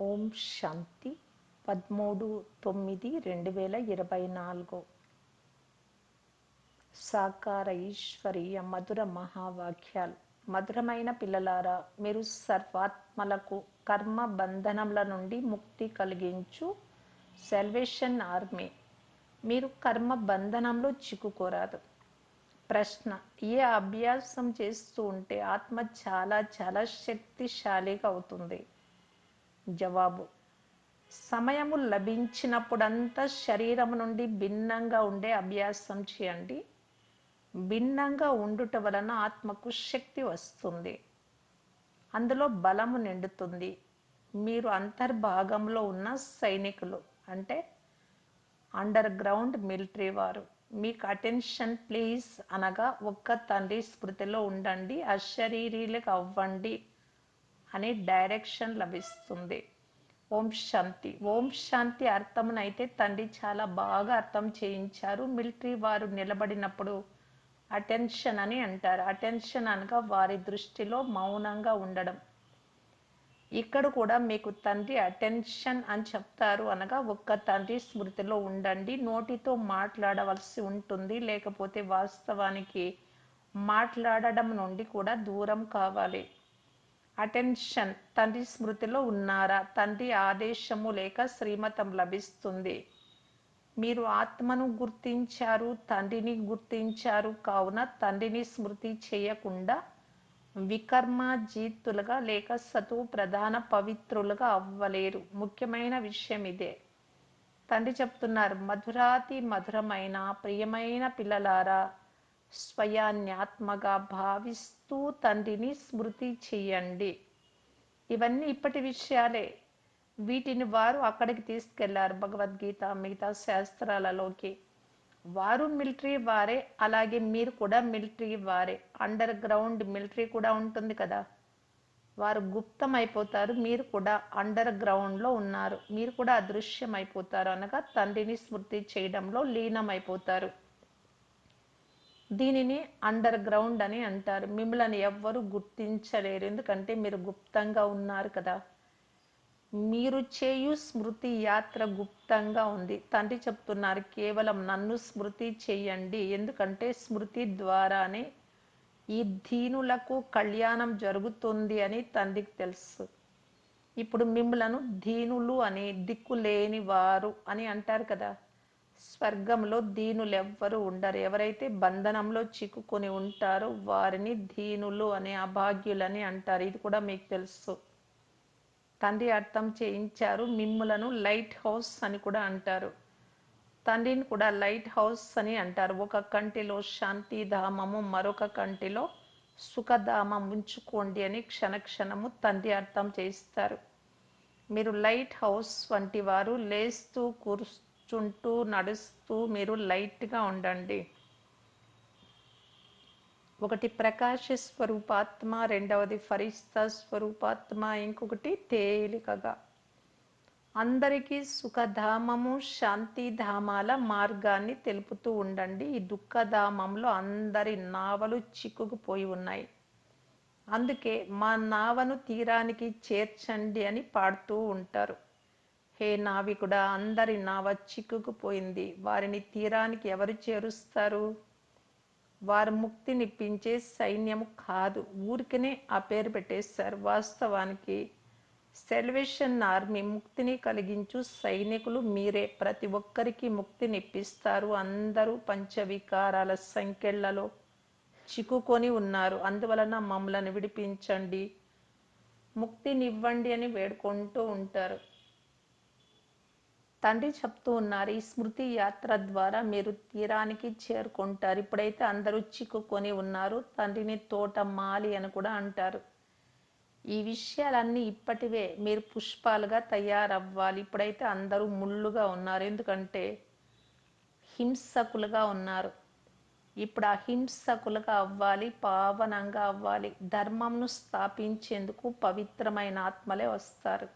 ఓం శాంతి. పదమూడు తొమ్మిది రెండు వేల ఇరవై నాలుగు. సాకార ఈశ్వరీయ మధుర మహావాక్యాలు. మధురమైన పిల్లలారా మీరు సర్వాత్మలకు కర్మ బంధనముల నుండి ముక్తి కలిగించు సెల్వేషన్ ఆర్మీ. మీరు కర్మ బంధనంలో చిక్కుకోరాదు. ప్రశ్న ఏ అభ్యాసం చేస్తూ ఉంటే ఆత్మ చాలా చాలా శక్తిశాలిగా అవుతుంది? జవాబు. సమయము లభించినప్పుడంతా శరీరం నుండి భిన్నంగా ఉండే అభ్యాసం చేయండి. భిన్నంగా ఉండుట వలన ఆత్మకు శక్తి వస్తుంది. అందులో బలము నిండుతుంది. మీరు అంతర్భాగంలో ఉన్న సైనికులు అంటే అండర్ గ్రౌండ్ మిలిటరీ వారు మీకు అటెన్షన్ ప్లీజ్ అనగా ఒక్క తండ్రి స్మృతిలో ఉండండి అశరీరీలకు అవ్వండి. అనే డైరెక్షన్ లభిస్తుంది. ఓం శాంతి. ఓం శాంతి అర్థమునైతే తండ్రి చాలా బాగా అర్థం చేయించారు. మిలిటరీ వారు నిలబడినప్పుడు అటెన్షన్ అని అంటారు. అటెన్షన్ అనగా వారి దృష్టిలో మౌనంగా ఉండడం. ఇక్కడ కూడా మీకు తండ్రి అటెన్షన్ అని చెప్తారు అనగా ఒక్క తండ్రి స్మృతిలో ఉండండి. నోటితో మాట్లాడవలసి ఉంటుంది. లేకపోతే వాస్తవానికి మాట్లాడడం నుండి కూడా దూరం కావాలి. అటెన్షన్. తండ్రి స్మృతిలో ఉన్నారా? తండ్రి ఆదేశము లేక శ్రీమతం లభిస్తుంది. మీరు ఆత్మను గుర్తించారు తండ్రిని గుర్తించారు కావున తండ్రిని స్మృతి చేయకుండా వికర్మజీతులుగా లేక సతు ప్రధాన పవిత్రులుగా అవ్వలేరు. ముఖ్యమైన విషయం ఇదే. తండ్రి చెప్తున్నారు మధురాతి మధురమైన ప్రియమైన పిల్లలారా స్వయాన్యాత్మగా భావిస్తూ తండ్రిని స్మృతి చేయండి. ఇవన్నీ ఇప్పటి విషయాలే. వీటిని వారు అక్కడికి తీసుకెళ్ళారు భగవద్గీత మిగతా శాస్త్రాలలోకి. వారు మిలిటరీ వారే అలాగే మీరు కూడా మిలిటరీ వారే. అండర్ గ్రౌండ్ మిలిటరీ కూడా ఉంటుంది కదా. వారు గుప్తం అయిపోతారు మీరు కూడా అండర్ గ్రౌండ్లో ఉన్నారు. మీరు కూడా అదృశ్యం అయిపోతారు అనగా తండ్రిని స్మృతి చేయడంలో లీనమైపోతారు. దీనిని అండర్ గ్రౌండ్ అని అంటారు. మిమ్మల్ని ఎవ్వరు గుర్తించలేరు. ఎందుకంటే మీరు గుప్తంగా ఉన్నారు కదా. మీరు చేయు స్మృతి యాత్ర గుప్తంగా ఉంది. తండ్రి చెప్తున్నారు కేవలం నన్ను స్మృతి చేయండి ఎందుకంటే స్మృతి ద్వారానే ఈ దీనులకు కళ్యాణం జరుగుతుంది అని తండ్రికి తెలుసు. ఇప్పుడు మిమ్మలను దీనులు అని దిక్కులేని వారు అని అంటారు కదా. స్వర్గంలో దీనులెవ్వరూ ఉండరు. ఎవరైతే బంధనంలో చిక్కుకొని ఉంటారో వారిని దీనులు అనే అభాగ్యులని అంటారు. ఇది కూడా మీకు తెలుసు. తండ్రి అర్థం చేయించారు. మిమ్ములను లైట్ హౌస్ అని కూడా అంటారు. తండ్రిని కూడా లైట్ హౌస్ అని అంటారు. ఒక కంటిలో శాంతిధామము మరొక కంటిలో సుఖధామం ఉంచుకోండి అని క్షణక్షణము తండ్రి అర్థం చేయిస్తారు. మీరు లైట్ హౌస్ వంటి వారు లేస్తూ కూరుస్తూ కూర్చుంటూ నడుస్తూ మీరు లైట్గా ఉండండి. ఒకటి ప్రకాశ స్వరూపాత్మ రెండవది ఫరిస్తా స్వరూపాత్మ ఇంకొకటి తేలికగా. అందరికీ సుఖధామము శాంతిధామాల మార్గాన్ని తెలుపుతూ ఉండండి. ఈ దుఃఖధామంలో అందరి నావలు చిక్కుకుపోయి ఉన్నాయి. అందుకే మా నావను తీరానికి చేర్చండి అని పాడుతూ ఉంటారు. హే నావికుడా అందరి నావ చిక్కుకుపోయింది వారిని తీరానికి ఎవరు చేరుస్తారు? వారు ముక్తినిప్పించే సైన్యం కాదు. ఊరికనే ఆ పేరు పెట్టేశారు. వాస్తవానికి సెల్వేషన్ ఆర్మీ ముక్తిని కలిగించు సైనికులు మీరే. ప్రతి ఒక్కరికి ముక్తినిప్పిస్తారు అందరూ పంచవికారాల సంఖ్యలలో చిక్కుకొని ఉన్నారు. అందువలన మమ్మలను విడిపించండి. ముక్తినివ్వండి అని వేడుకుంటూ ఉంటారు. తండ్రి చెప్తూ ఉన్నారు ఈ స్మృతి యాత్ర ద్వారా మీరు తీరానికి చేరుకుంటారు. ఇప్పుడైతే అందరూ చిక్కుకొని ఉన్నారు తండ్రిని తోట మాలి అని కూడా అంటారు. ఈ విషయాలన్నీ ఇప్పటివే మీరు పుష్పాలుగా తయారవ్వాలి. ఇప్పుడైతే అందరూ ముళ్ళుగా ఉన్నారు. ఎందుకంటే హింసకులుగా ఉన్నారు. ఇప్పుడు అహింసకులుగా అవ్వాలి పావనంగా అవ్వాలి. ధర్మంను స్థాపించేందుకు పవిత్రమైన ఆత్మలే వస్తారు.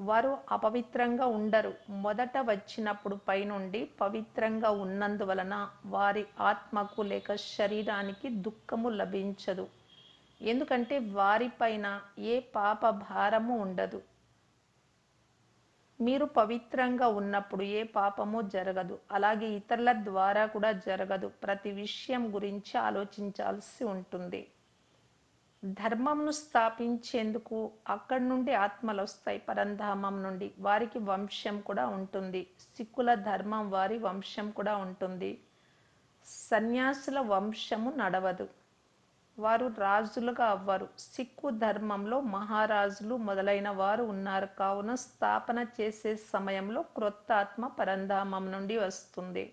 వారు అపవిత్రంగా ఉండరు. మొదట వచ్చినప్పుడు పైనుండి పవిత్రంగా ఉన్నందువలన వారి ఆత్మకు లేక శరీరానికి దుఃఖము లభించదు. ఎందుకంటే వారిపైన ఏ పాప భారము ఉండదు. మీరు పవిత్రంగా ఉన్నప్పుడు ఏ పాపము జరగదు. అలాగే ఇతరుల ద్వారా కూడా జరగదు. ప్రతి విషయం గురించి ఆలోచించాల్సి ఉంటుంది. ధర్మంను స్థాపించేందుకు అక్కడి నుండి ఆత్మలు వస్తాయి. పరంధామం నుండి వారికి వంశం కూడా ఉంటుంది. సిక్కుల ధర్మం వారి వంశం కూడా ఉంటుంది. సన్యాసుల వంశము నడవదు. వారు రాజులుగా అవ్వరు. సిక్కు ధర్మంలో మహారాజులు మొదలైన వారు ఉన్నారు. కావున స్థాపన చేసే సమయంలో క్రొత్త ఆత్మ పరంధామం నుండి వస్తుంది.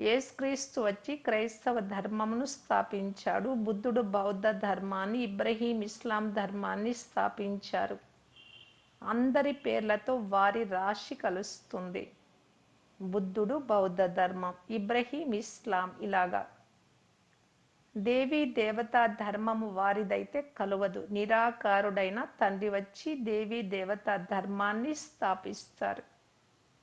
యేసుక్రీస్తు వచ్చి క్రైస్తవ ధర్మమును స్థాపించాడు. బుద్ధుడు బౌద్ధ ధర్మాన్ని ఇబ్రహీం ఇస్లాం ధర్మాన్ని స్థాపించారు. అందరి పేర్లతో వారి రాశి కలుస్తుంది. బుద్ధుడు బౌద్ధ ధర్మం ఇబ్రహీం ఇస్లాం ఇలాగా. దేవీ దేవతా ధర్మము వారిదైతే కలవదు. నిరాకారుడైన తండ్రి వచ్చి దేవీ దేవతా ధర్మాన్ని స్థాపిస్తారు.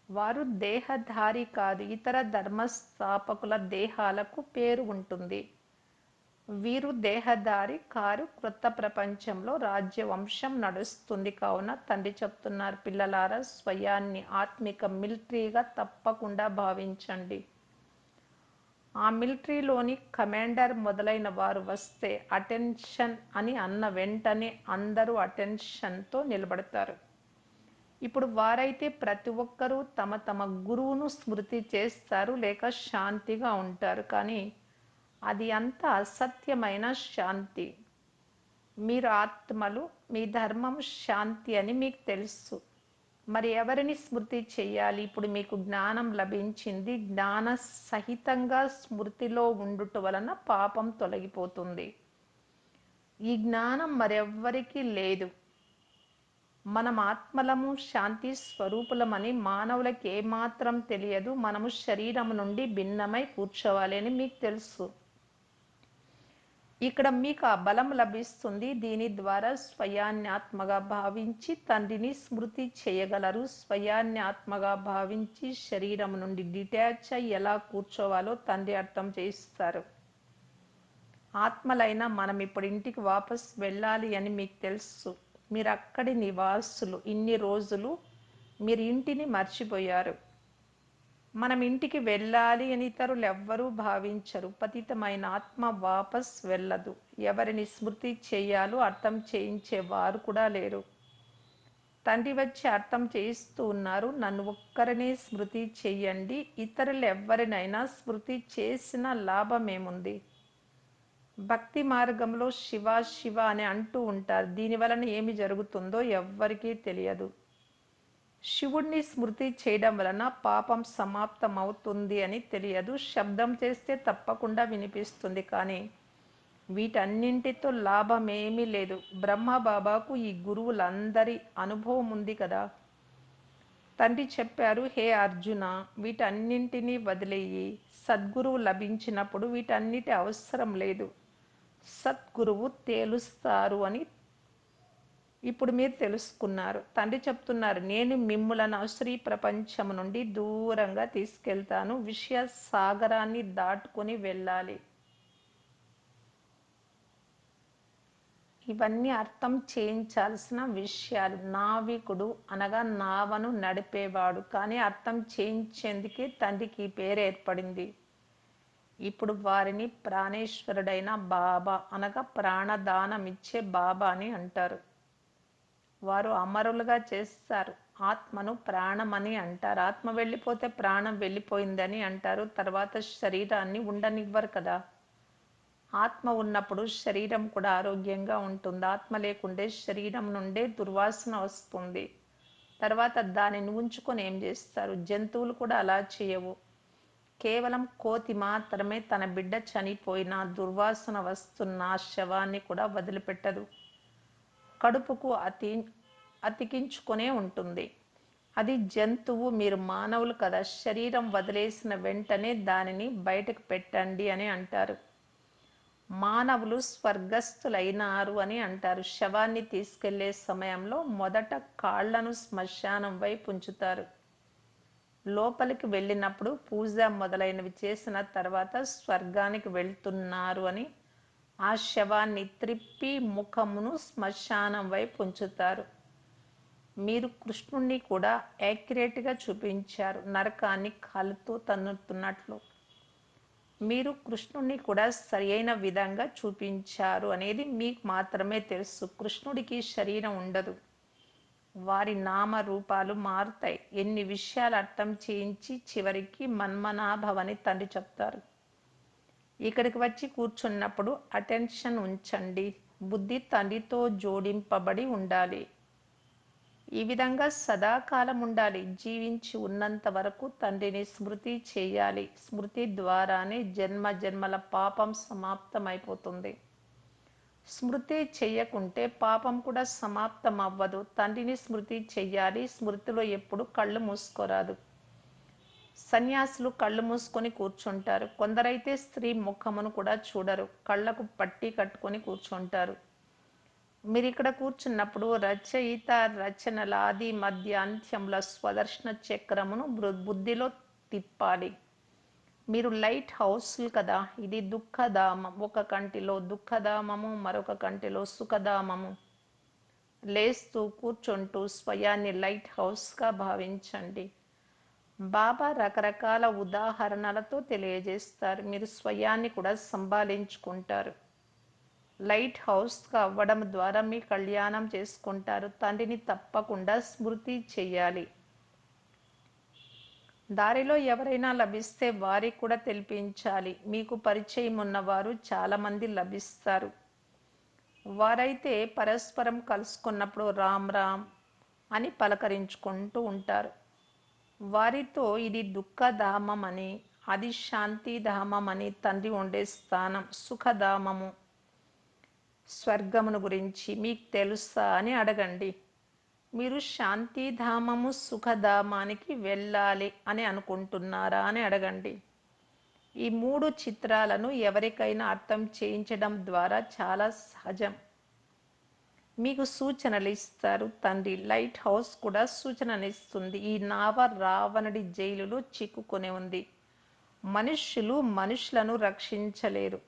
వారు దేహధారి కాదు ఇతర ధర్మస్థాపకుల దేహాలకు పేరు ఉంటుంది. వీరు దేహధారి కారు క్రొత్త ప్రపంచంలో రాజ్యవంశం నడుస్తుంది కావున తండ్రి చెప్తున్నారు. పిల్లలారా స్వయాన్ని ఆత్మిక మిలిటరీగా తప్పకుండా భావించండి. ఆ మిలిటరీలోని కమాండర్ మొదలైన వారు వస్తే అటెన్షన్ అని అన్న వెంటనే అందరూ అటెన్షన్తో నిలబడతారు. ఇప్పుడు వారైతే ప్రతి ఒక్కరూ తమ తమ గురువును స్మృతి చేస్తారు లేక శాంతిగా ఉంటారు. కానీ అది అంత అసత్యమైన శాంతి. మీరు ఆత్మలు మీ ధర్మం శాంతి అని మీకు తెలుసు. మరి ఎవరిని స్మృతి చేయాలి? ఇప్పుడు మీకు జ్ఞానం లభించింది జ్ఞాన సహితంగా స్మృతిలో ఉండుట వలన పాపం తొలగిపోతుంది. ఈ జ్ఞానం మరెవ్వరికీ లేదు. మనం ఆత్మలము శాంతి స్వరూపులమని మానవులకి ఏమాత్రం తెలియదు. మనము శరీరం నుండి భిన్నమై కూర్చోవాలి అని మీకు తెలుసు. ఇక్కడ మీకు ఆ బలం లభిస్తుంది. దీని ద్వారా స్వయాన్యాత్మగా భావించి తండ్రిని స్మృతి చేయగలరు. స్వయాన్యాత్మగా భావించి శరీరం నుండి డిటాచ్ అయ్యి ఎలా కూర్చోవాలో తండ్రి అర్థం చేయిస్తారు. ఆత్మలైన మనం ఇప్పుడు ఇంటికి వాపస్ వెళ్ళాలి అని మీకు తెలుసు. మీరు అక్కడి నివాసులు. ఇన్ని రోజులు మీరు ఇంటిని మర్చిపోయారు. మనం ఇంటికి వెళ్ళాలి అని ఇతరులు ఎవ్వరూ భావించరు. పతితమైన ఆత్మ వాపస్ వెళ్ళదు. ఎవరిని స్మృతి చేయాలో అర్థం చేయించే వారు కూడా లేరు. తండ్రి వచ్చి అర్థం చేయిస్తూ ఉన్నారు. నన్ను ఒక్కరినే స్మృతి చేయండి. ఇతరులు ఎవరినైనా స్మృతి చేసిన లాభమేముంది? భక్తి మార్గంలో శివ శివ అని అంటూ ఉంటారు. దీని వలన ఏమి జరుగుతుందో ఎవ్వరికీ తెలియదు. శివుణ్ణి స్మృతి చేయడం వలన పాపం సమాప్తం అవుతుంది అని తెలియదు. శబ్దం చేస్తే తప్పకుండా వినిపిస్తుంది కానీ వీటన్నింటితో లాభం ఏమీ లేదు. బ్రహ్మ బాబాకు ఈ గురువులందరి అనుభవం ఉంది కదా. తండ్రి చెప్పారు హే అర్జున వీటన్నింటినీ వదిలేయి. సద్గురువు లభించినప్పుడు వీటన్నిటి అవసరం లేదు. సద్గురువు తేలుస్తారు అని ఇప్పుడు మీరు తెలుసుకున్నారు. తండ్రి చెప్తున్నారు నేను మిమ్ములను శ్రీ ప్రపంచం నుండి దూరంగా తీసుకెళ్తాను. విషయ సాగరాన్ని దాటుకొని వెళ్ళాలి. ఇవన్నీ అర్థం చేయించాల్సిన విషయాలు. నావికుడు అనగా నావను నడిపేవాడు. కానీ అర్థం చేయించేందుకే తండ్రికి ఈ పేరు ఏర్పడింది. ఇప్పుడు వారిని ప్రాణేశ్వరుడైన బాబా అనగా ప్రాణదానం ఇచ్చే బాబా అని అంటారు. వారు అమరులుగా చేస్తారు. ఆత్మను ప్రాణమని అంటారు. ఆత్మ వెళ్ళిపోతే ప్రాణం వెళ్ళిపోయిందని అంటారు. తర్వాత శరీరాన్ని ఉండనివ్వరు కదా. ఆత్మ ఉన్నప్పుడు శరీరం కూడా ఆరోగ్యంగా ఉంటుంది. ఆత్మ లేకుండే శరీరం నుండే దుర్వాసన వస్తుంది. తర్వాత దానిని ఉంచుకొని ఏం చేస్తారు? జంతువులు కూడా అలా చేయవు. కేవలం కోతి మాత్రమే తన బిడ్డ చనిపోయిన దుర్వాసన వస్తున్న శవాన్ని కూడా వదిలిపెట్టదు. కడుపుకు అతి అతికించుకొనే ఉంటుంది. అది జంతువు మీరు మానవులు కదా శరీరం వదిలేసిన వెంటనే దానిని బయటకు పెట్టండి అని అంటారు. మానవులు స్వర్గస్థులైనారు అని అంటారు. శవాన్ని తీసుకెళ్ళే సమయంలో మొదట కాళ్ళను శ్మశానం వైపు ఉంచుతారు. లోపలికి వెళ్ళినప్పుడు పూజ మొదలైనవి చేసిన తర్వాత స్వర్గానికి వెళ్తున్నారు అని ఆ శవాన్ని త్రిప్పి ముఖమును శ్మశానం వైపు ఉంచుతారు. మీరు కృష్ణుణ్ణి కూడా యాక్యురేట్గా చూపించారు. నరకాన్ని కాలుతో తన్నుతున్నట్లు. మీరు కృష్ణుణ్ణి కూడా సరియైన విధంగా చూపించారు అనేది మీకు మాత్రమే తెలుసు. కృష్ణుడికి శరీరం ఉండదు. వారి నామ రూపాలు మారుతాయి. ఎన్ని విషయాలు అర్థం చేయించి చివరికి మన్మనాభవని తండ్రి చెప్తారు. ఇక్కడికి వచ్చి కూర్చున్నప్పుడు అటెన్షన్ ఉంచండి. బుద్ధి తండ్రితో జోడింపబడి ఉండాలి. ఈ విధంగా సదాకాలం ఉండాలి. జీవించి ఉన్నంత వరకు తండ్రిని స్మృతి చేయాలి. స్మృతి ద్వారానే జన్మ జన్మల పాపం సమాప్తమైపోతుంది. స్మృతి చెయ్యకుంటే పాపం కూడా సమాప్తం అవ్వదు తండ్రిని స్మృతి చెయ్యాలి. స్మృతిలో ఎప్పుడు కళ్ళు మూసుకోరాదు. సన్యాసులు కళ్ళు మూసుకొని కూర్చుంటారు. కొందరైతే స్త్రీ ముఖమును కూడా చూడరు. కళ్ళకు పట్టి కట్టుకొని కూర్చుంటారు. మీరు ఇక్కడ కూర్చున్నప్పుడు రచయిత రచనల ఆది మధ్య అంత్యముల స్వదర్శన చక్రమును బుద్ధిలో తిప్పాలి. మీరు లైట్ హౌస్లు కదా ఇది దుఃఖధామం. ఒక కంటిలో దుఃఖధామము మరొక కంటిలో సుఖధామము. లేస్తూ కూర్చుంటూ స్వయాన్ని లైట్ హౌస్గా భావించండి. బాబా రకరకాల ఉదాహరణలతో తెలియజేస్తారు. మీరు స్వయాన్ని కూడా సంభాలించుకుంటారు. లైట్ హౌస్గా అవ్వడం ద్వారా మీ కళ్యాణం చేసుకుంటారు. తండ్రిని తప్పకుండా స్మృతి చేయాలి. దారిలో ఎవరైనా లభిస్తే వారికి కూడా తెలిపించాలి. మీకు పరిచయం ఉన్నవారు చాలామంది లభిస్తారు. వారైతే పరస్పరం కలుసుకున్నప్పుడు రామ్ రామ్ అని పలకరించుకుంటూ ఉంటారు. వారితో ఇది దుఃఖధామం అని అది శాంతిధామం అని తండ్రి ఉండే స్థానం సుఖధామము స్వర్గమును గురించి మీకు తెలుసా అని అడగండి. మీరు శాంతిధామము సుఖధామానికి వెళ్ళాలి అని అనుకుంటున్నారా అని అడగండి. ఈ మూడు చిత్రాలను ఎవరికైనా అర్థం చేయించడం ద్వారా చాలా సహజం. మీకు సూచనలు ఇస్తారు. తండ్రి లైట్ హౌస్ కూడా సూచనలు ఇస్తుంది. ఈ నావ రావణుడి జైలులో చిక్కుకొని ఉంది. మనుష్యులు మనుషులను రక్షించలేరు.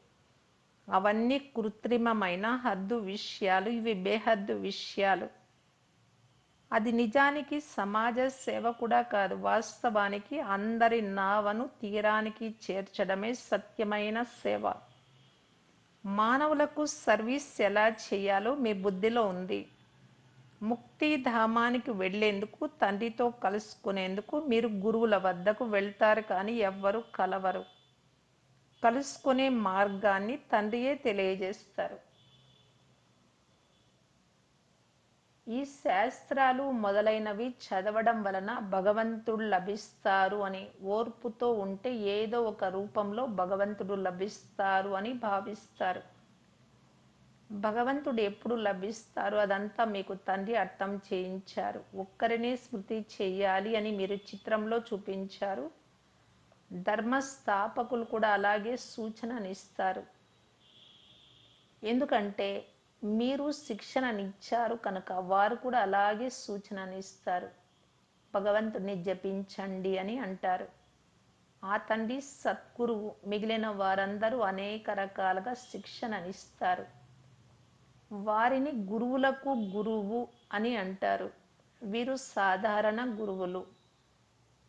అవన్నీ కృత్రిమమైన హద్దు విషయాలు. ఇవి బేహద్దు విషయాలు. అది నిజానికి సమాజ సేవ కూడా కాదు. వాస్తవానికి అందరి నావను తీరానికి చేర్చడమే సత్యమైన సేవ. మానవులకు సర్వీస్ ఎలా చేయాలో మీ బుద్ధిలో ఉంది. ముక్తిధామానికి వెళ్ళేందుకు తండ్రితో కలుసుకునేందుకు మీరు గురువుల వద్దకు వెళ్తారు కానీ ఎవ్వరు కలవరు. కలుసుకునే మార్గాన్ని తండ్రియే తెలియజేస్తారు. ఈ శాస్త్రాలు మొదలైనవి చదవడం వలన భగవంతుడు లభిస్తారు అని ఓర్పుతో ఉంటే ఏదో ఒక రూపంలో భగవంతుడు లభిస్తారు అని భావిస్తారు. భగవంతుడు ఎప్పుడు లభిస్తారు? అదంతా మీకు తండ్రి అర్థం చేయించారు. ఒక్కరినే స్మృతి చేయాలి అని మీరు చిత్రంలో చూపించారు. ధర్మస్థాపకులు కూడా అలాగే సూచననిస్తారు. ఎందుకంటే మీరు శిక్షణనిచ్చారు కనుక వారు కూడా అలాగే సూచనని ఇస్తారు భగవంతుడిని జపించండి అని అంటారు. ఆ తండ్రి సద్గురువు మిగిలిన వారందరూ అనేక రకాలుగా శిక్షణనిస్తారు. వారిని గురువులకు గురువు అని అంటారు. వీరు సాధారణ గురువులు.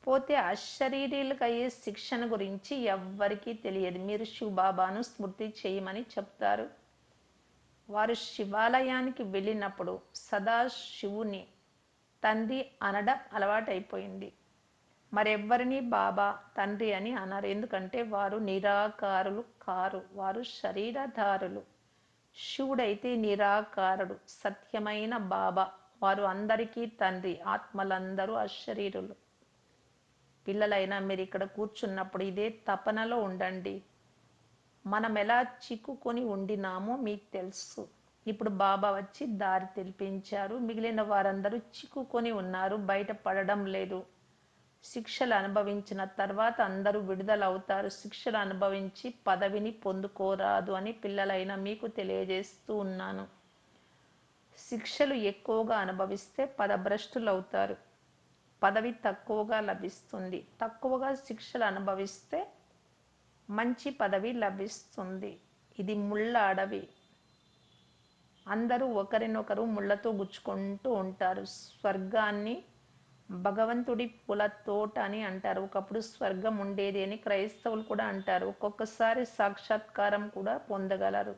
పోతే అశరీరీలకు అయ్యే శిక్షణ గురించి ఎవ్వరికీ తెలియదు. మీరు శివబాబాను స్మృతి చేయమని చెప్తారు. వారు శివాలయానికి వెళ్ళినప్పుడు సదా శివుని తండ్రి అనడం అలవాటైపోయింది. మరెవ్వరిని బాబా తండ్రి అని అనరు ఎందుకంటే వారు నిరాకారులు కారు. వారు శరీరధారులు. శివుడైతే నిరాకారుడు సత్యమైన బాబా. వారు అందరికీ తండ్రి ఆత్మలందరూ అశరీరులు. పిల్లలైనా మీరు ఇక్కడ కూర్చున్నప్పుడు ఇదే తపనలో ఉండండి. మనం ఎలా చిక్కుకొని ఉండినామో మీకు తెలుసు. ఇప్పుడు బాబా వచ్చి దారి తెలిపించారు మిగిలిన వారందరూ చిక్కుకొని ఉన్నారు. బయటపడడం లేదు. శిక్షలు అనుభవించిన తర్వాత అందరూ విడుదలవుతారు. శిక్షలు అనుభవించి పదవిని పొందుకోరాదు అని పిల్లలైన మీకు తెలియజేస్తూ ఉన్నాను. శిక్షలు ఎక్కువగా అనుభవిస్తే పదభ్రష్టులు అవుతారు పదవి తక్కువగా లభిస్తుంది. తక్కువగా శిక్షలు అనుభవిస్తే మంచి పదవి లభిస్తుంది. ఇది ముళ్ళ అడవి. అందరూ ఒకరినొకరు ముళ్ళతో గుచ్చుకుంటూ ఉంటారు. స్వర్గాన్ని భగవంతుడి పూల తోట అని అంటారు. ఒకప్పుడు స్వర్గం ఉండేది అని క్రైస్తవులు కూడా అంటారు. ఒక్కొక్కసారి సాక్షాత్కారం కూడా పొందగలరు.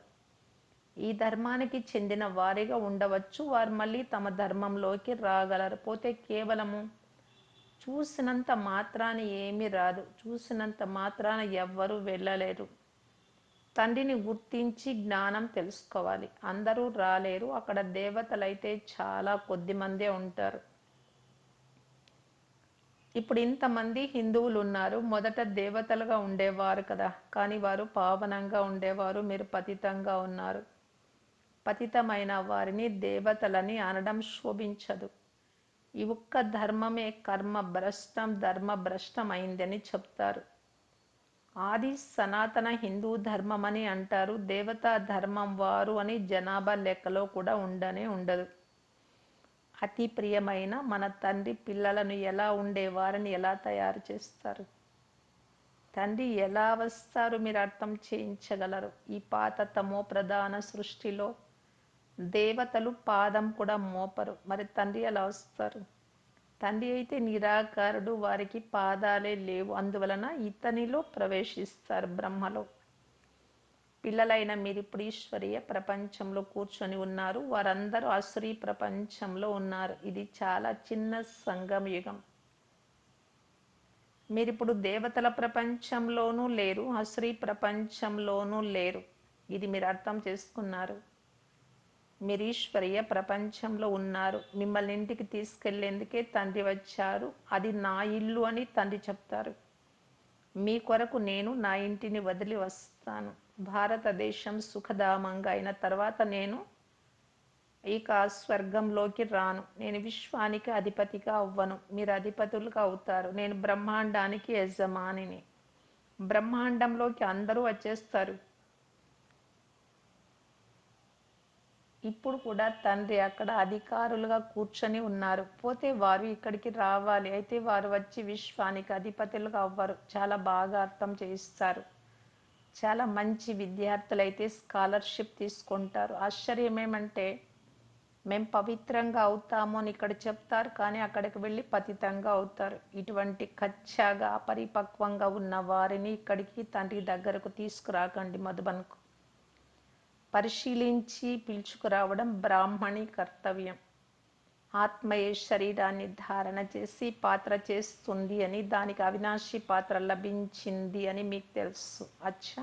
ఈ ధర్మానికి చెందిన వారిగా ఉండవచ్చు. వారు మళ్ళీ తమ ధర్మంలోకి రాగలరు. పోతే కేవలము చూసినంత మాత్రాన ఏమీ రాదు. చూసినంత మాత్రాన ఎవ్వరూ వెళ్ళలేరు. తండ్రిని గుర్తించి జ్ఞానం తెలుసుకోవాలి. అందరూ రాలేరు. అక్కడ దేవతలైతే చాలా కొద్ది మందే ఉంటారు. ఇప్పుడు ఇంతమంది హిందువులు ఉన్నారు మొదట దేవతలుగా ఉండేవారు కదా. కానీ వారు పావనంగా ఉండేవారు. మీరు పతితంగా ఉన్నారు. పతితమైన వారిని దేవతలని అనడం శోభించదు. ఈ ఒక్క ధర్మమే కర్మ భ్రష్టం ధర్మ భ్రష్టం అయిందని చెప్తారు. ఆది సనాతన హిందూ ధర్మం అని అంటారు. దేవతా ధర్మం వారు అని జనాభా లెక్కలో కూడా ఉండనే ఉండదు. అతి ప్రియమైన మన తండ్రి పిల్లలను ఎలా ఉండేవారని ఎలా తయారు చేస్తారు? తండ్రి ఎలా వస్తారు మీరు అర్థం చేయించగలరు? ఈ పాత తమో ప్రధాన సృష్టిలో దేవతలు పాదం కూడా మోపరు. మరి తండ్రి ఎలా వస్తారు? తండ్రి అయితే నిరాకారుడు వారికి పాదాలే లేవు. అందువలన ఇతనిలో ప్రవేశిస్తారు బ్రహ్మలో. పిల్లలైన మీరు ఇప్పుడు ఈశ్వరీయ ప్రపంచంలో కూర్చొని ఉన్నారు. వారందరూ అసురీ ప్రపంచంలో ఉన్నారు. ఇది చాలా చిన్న సంగమ యుగం. మీరు ఇప్పుడు దేవతల ప్రపంచంలోనూ లేరు అసురీ ప్రపంచంలోనూ లేరు. ఇది మీరు అర్థం చేసుకున్నారు. మీరు ఈశ్వరీయ ప్రపంచంలో ఉన్నారు. మిమ్మల్ని ఇంటికి తీసుకెళ్ళేందుకే తండ్రి వచ్చారు. అది నా ఇల్లు అని తండ్రి చెప్తారు. మీ కొరకు నేను నా ఇంటిని వదిలి వస్తాను. భారతదేశం సుఖధామంగా అయిన తర్వాత నేను ఇక స్వర్గంలోకి రాను. నేను విశ్వానికి అధిపతిగా అవ్వను. మీరు అధిపతులుగా అవుతారు. నేను బ్రహ్మాండానికి యజమానిని. బ్రహ్మాండంలోకి అందరూ వచ్చేస్తారు. ఇప్పుడు కూడా తండ్రి అక్కడ అధికారులుగా కూర్చొని ఉన్నారు. పోతే వారు ఇక్కడికి రావాలి. అయితే వారు వచ్చి విశ్వానికి అధిపతులుగా అవ్వరు. చాలా బాగా అర్థం చేయిస్తారు. చాలా మంచి విద్యార్థులు అయితే స్కాలర్షిప్ తీసుకుంటారు. ఆశ్చర్యం ఏమంటే మేము పవిత్రంగా అవుతాము అని ఇక్కడ చెప్తారు. కానీ అక్కడికి వెళ్ళి పతితంగా అవుతారు. ఇటువంటి కచ్చాగా అపరిపక్వంగా ఉన్న వారిని ఇక్కడికి తండ్రి దగ్గరకు తీసుకురాకండి మధుబన్కు. పరిశీలించి పీల్చుకురావడం బ్రాహ్మణి కర్తవ్యం. ఆత్మయే శరీరాన్ని ధారణ చేసి పాత్ర చేస్తుంది అని దానికి అవినాశి పాత్ర లభించింది అని మీకు తెలుసు. అచ్చా!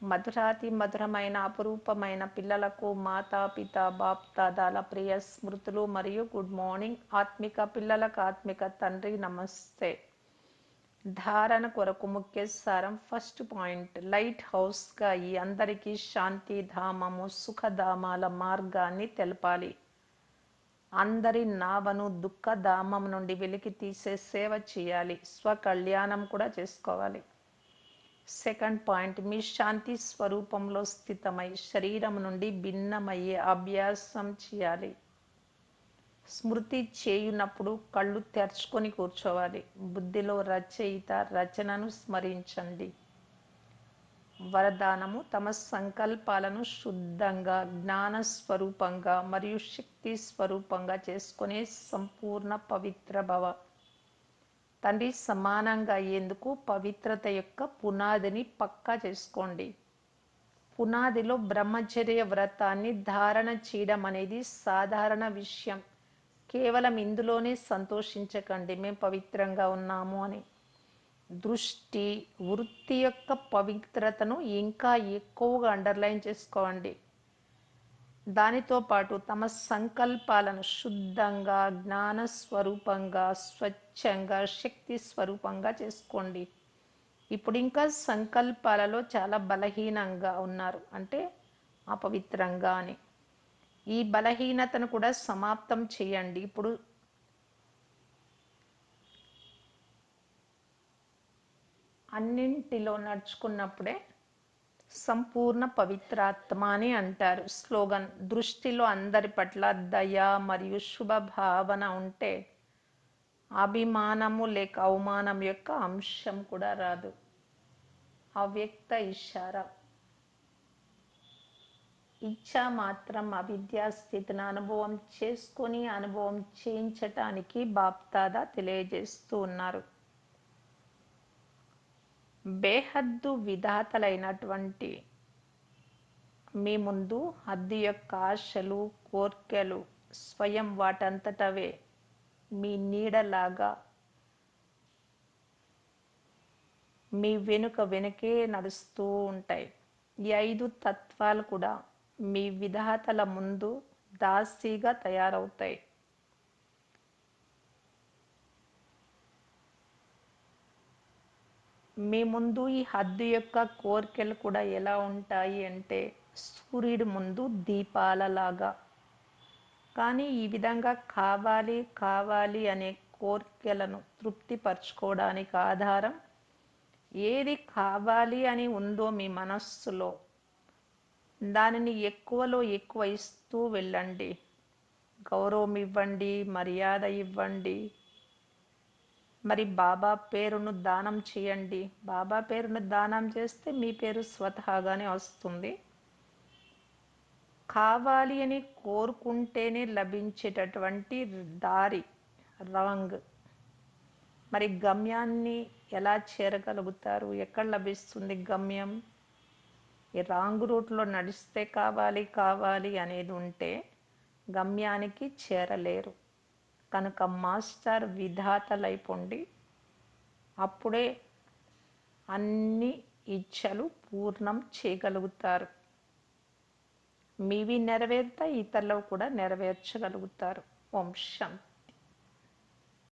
మధురాతి మధురమైన అపురూపమైన పిల్లలకు మాతా పిత బాప్ దాదాల ప్రియ స్మృతులు మరియు గుడ్ మార్నింగ్. ఆత్మిక పిల్లలకు ఆత్మిక తండ్రి నమస్తే. ధారణ కొరకు ముఖ్య సారం ఫస్ట్ పాయింట్. లైట్ హౌస్గా ఈ అందరికీ శాంతి ధామము సుఖధామాల మార్గాన్ని తెలపాలి. అందరి నావను దుఃఖధామం నుండి వెలికి తీసే సేవ చేయాలి. స్వకళ్యాణం కూడా చేసుకోవాలి. సెకండ్ పాయింట్ మీ శాంతి స్వరూపంలో స్థితమై శరీరం నుండి భిన్నమయ్యే అభ్యాసం చేయాలి. స్మృతి చేయునప్పుడు కళ్ళు తెరుచుకొని కూర్చోవాలి. బుద్ధిలో రచయిత రచనను స్మరించండి. వరదానము తమ సంకల్పాలను శుద్ధంగా జ్ఞాన స్వరూపంగా మరియు శక్తి స్వరూపంగా చేసుకునే సంపూర్ణ పవిత్ర భవ. తండ్రి సమానంగా అయ్యేందుకు పవిత్రత యొక్క పునాదిని పక్కా చేసుకోండి. పునాదిలో బ్రహ్మచర్య వ్రతాన్ని ధారణ చేయడం అనేది సాధారణ విషయం. కేవలం ఇందులోనే సంతోషించకండి. మేము పవిత్రంగా ఉన్నాము అని. దృష్టి వృత్తి యొక్క పవిత్రతను ఇంకా ఎక్కువగా అండర్లైన్ చేసుకోండి. దానితో పాటు తమ సంకల్పాలను శుద్ధంగా జ్ఞాన స్వరూపంగా స్వచ్ఛంగా శక్తి స్వరూపంగా చేసుకోండి. ఇప్పుడు ఇంకా సంకల్పాలలో చాలా బలహీనంగా ఉన్నారు. అంటే అపవిత్రంగా అని. ఈ బలహీనతను కూడా సమాప్తం చేయండి. ఇప్పుడు అన్నింటిలో నడుచుకున్నప్పుడే సంపూర్ణ పవిత్రాత్మ అని అంటారు. స్లోగన్ దృష్టిలో అందరి పట్ల దయ మరియు శుభ భావన ఉంటే అభిమానము లేక అవమానం యొక్క అంశం కూడా రాదు. అవ్యక్త ఇషారా. ఇచ్చ మాత్రం అవిద్యా స్థితిని అనుభవం చేసుకొని అనుభవం చేయించటానికి బాప్తాదా తెలియజేస్తూ ఉన్నారు. బేహద్దు విధాతలైనటువంటి మీ ముందు హద్దు యొక్క ఆశలు కోర్కెలు స్వయం వాటంతటవే మీ నీడలాగా మీ వెనుక వెనుకే నడుస్తూ ఉంటాయి. ఈ ఐదు తత్వాలు కూడా మీ విధాతల ముందు దాసీగా తయారవుతాయి. మీ ముందు ఈ హద్దు యొక్క కోరికలు కూడా ఎలా ఉంటాయి అంటే సూర్యుడి ముందు దీపాలలాగా. కానీ ఈ విధంగా కావాలి కావాలి అనే కోరికలను తృప్తిపరచుకోవడానికి ఆధారం ఏది కావాలి అని ఉందో మీ మనస్సులో దానిని ఎక్కువలో ఎక్కువ ఇస్తూ వెళ్ళండి. గౌరవం ఇవ్వండి మర్యాద ఇవ్వండి. మరి బాబా పేరును దానం చేయండి. బాబా పేరును దానం చేస్తే మీ పేరు స్వతహాగానే వస్తుంది. కావాలి అని కోరుకుంటేనే లభించేటటువంటి దారి రాంగ్. మరి గమ్యాన్ని ఎలా చేరగలుగుతారు? ఎక్కడ లభిస్తుంది గమ్యం? ఈ రాంగ్ రూట్లో నడిస్తే కావాలి కావాలి అనేది ఉంటే గమ్యానికి చేరలేరు. కనుక మాస్టర్ విధాతలైపోండి. అప్పుడే అన్ని ఇచ్చలు పూర్ణం చేయగలుగుతారు. మీవి నెరవేరుతా ఇతరులు కూడా నెరవేర్చగలుగుతారు. ఓం శాంతి